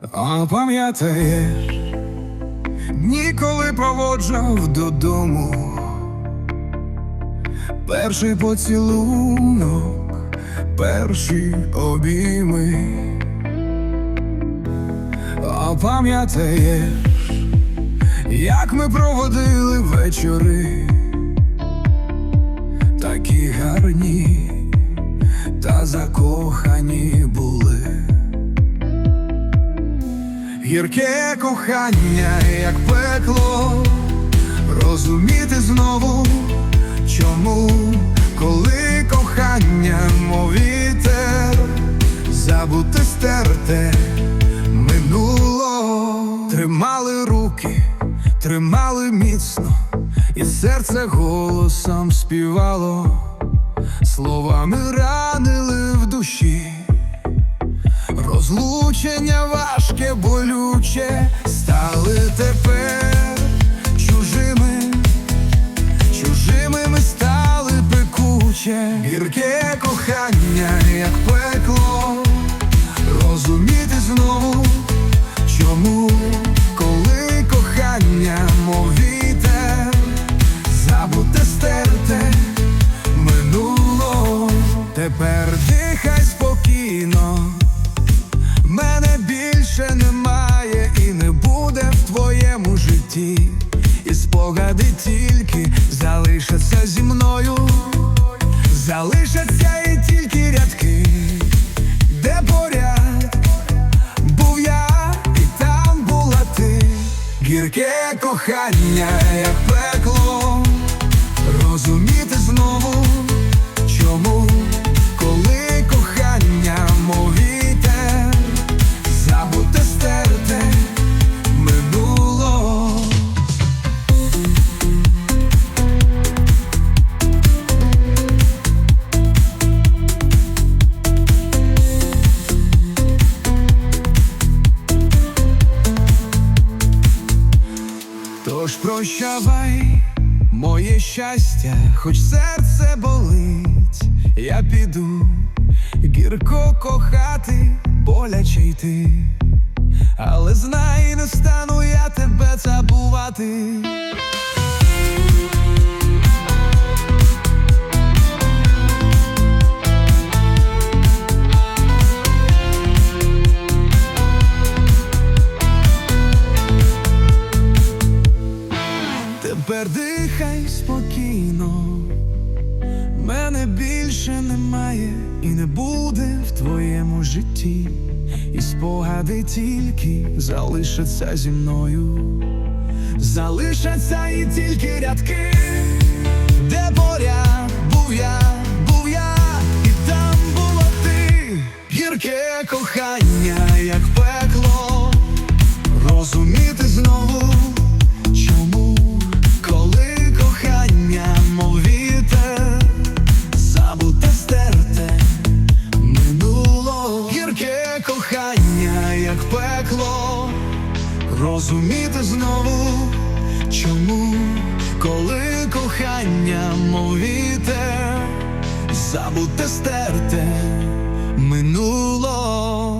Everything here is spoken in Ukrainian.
А пам'ятаєш, ніколи проводжав додому перший поцілунок, перші обійми. А пам'ятаєш, як ми проводили вечори, такі гарні та закохані були. Гірке кохання, як пекло, розуміти знову, чому, коли кохання, мов забути стерте минуло, тримали руки, тримали міцно, і серце голосом співало, словами ранили в душі. Розлучення важке, болюче, стали тепер чужими, чужими ми стали пекуче, гірке кохання, як пекло, розуміти знову, чому, коли кохання, мов вітер, забуте стерте минуло, тепер дихай спокійно. Залишаться і тільки рядки, де поряд був я, і там була ти. Гірке кохання, як пекло, Тож прощавай, моє щастя, хоч серце болить, я піду гірко кохати, боляче йти, але знай, не стану я тебе забувати. Тепер дихай спокійно, мене більше немає і не буде в твоєму житті, і спогади тільки залишаться зі мною, залишаться і тільки рядки, де поряд був я, був я, і там була ти, гірке кохання, розуміти знову, чому, коли кохання, мов вітер, стерте минуло.